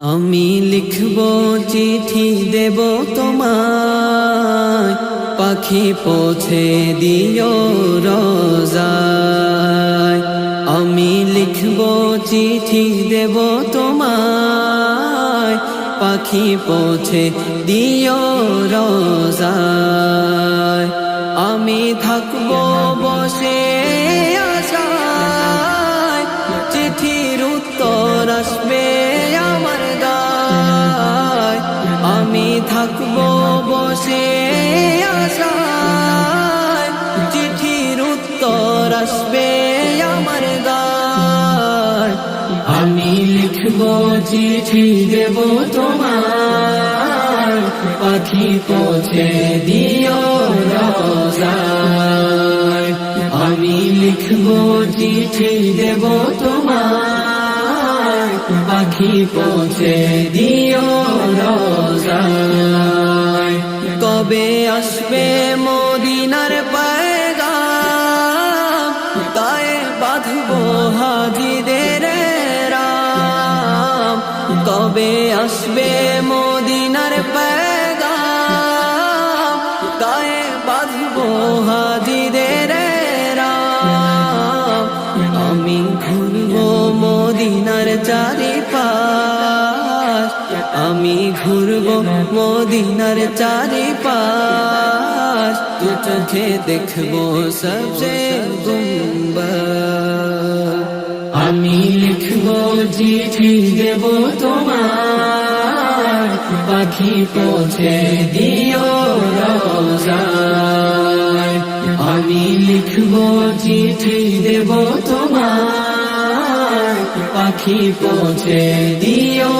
আমি লিখব চিঠি দেব তোমায়। পাখি পৌঁছে দিও রোজায়। আমি লিখব চিঠি দেব তোমায়। পাখি পৌঁছে দিও রোজায়। আমি থাকব বসে আশায়। চিঠির উত্তর আসবে আমি থাকব বসে আশায়। চিঠির উত্তর আসবে আমার গায় আমি লিখব, চিঠি দেব তোমার। পাখি পৌঁছে দিও আমি লিখব, চিঠি দেব তোমার। পাখি পৌঁছে দিও রোজায়। কবে আসবে মদিনার পায়গাম? গায়ে বাঁধব কবে আসবে আমি ঘুরব আমি ঘুরব মদিনার চারিপাশ। তু চোখে দেখব সবসে গুম্বা আমি লিখব চিঠি দেব তোমার পাখি পৌঁছে দিও রোজায়। আমি লিখব চিঠি দেব তোমার পাখি পৌঁছে দিও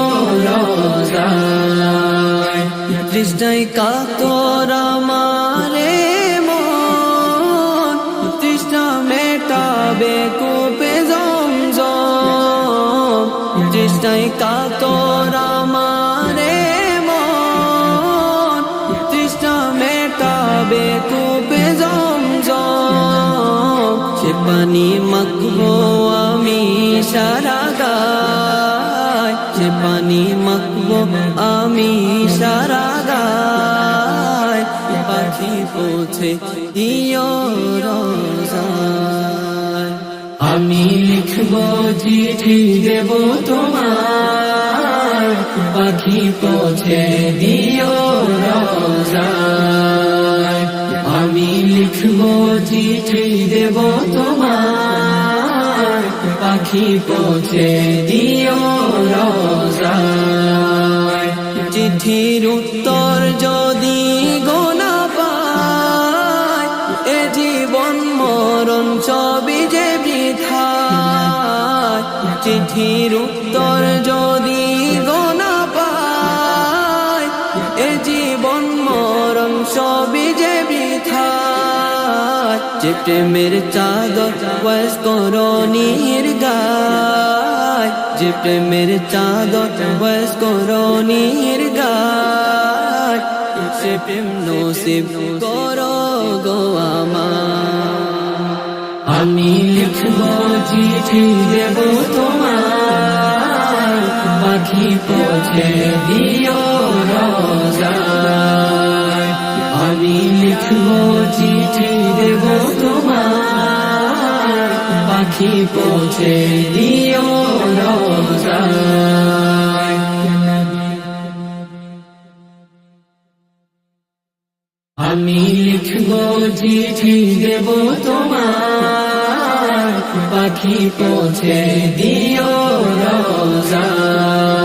তৃষ্ণায় কাতর আমারে মন। তৃষ্ণা মেটাবে কূপে জমজম। তৃষ্ণায় কাতর আমারে মন। তৃষ্ণা মেটাবে কূপে জমজম। সে পানি মাখবো আমি সারা গায়। সে পানি মাখবো আমি পৌঁছে দিও রোজায়। আমি লিখব চিঠি দেব তোমার পাখি পৌঁছে দিও রোজায়। আমি লিখব চিঠি দেব তোমার পাখি পৌঁছে দিও রোজায়। চিঠির উত্তর যদি জীবন মরণ সবই যে বৃথায়, চিঠির উত্তর যদি গোনা পায়, এ জীবন মরণ সবই যে বৃথায়, যে প্রেমের চাদর বয়স করণীর গায়, যে প্রেমের চাদর বয়স করণীর গায়, সে প্রেম নসিব করো গো আমার আমি লিখব চিঠি দেব তোমার। পাখি পৌঁছে দিও আমি লিখব চিঠি দেব তোমার। পাখি পৌঁছে দিও আমি লিখব চিঠি দেব তোমার। পাখি পৌঁছে দিও রোজায়।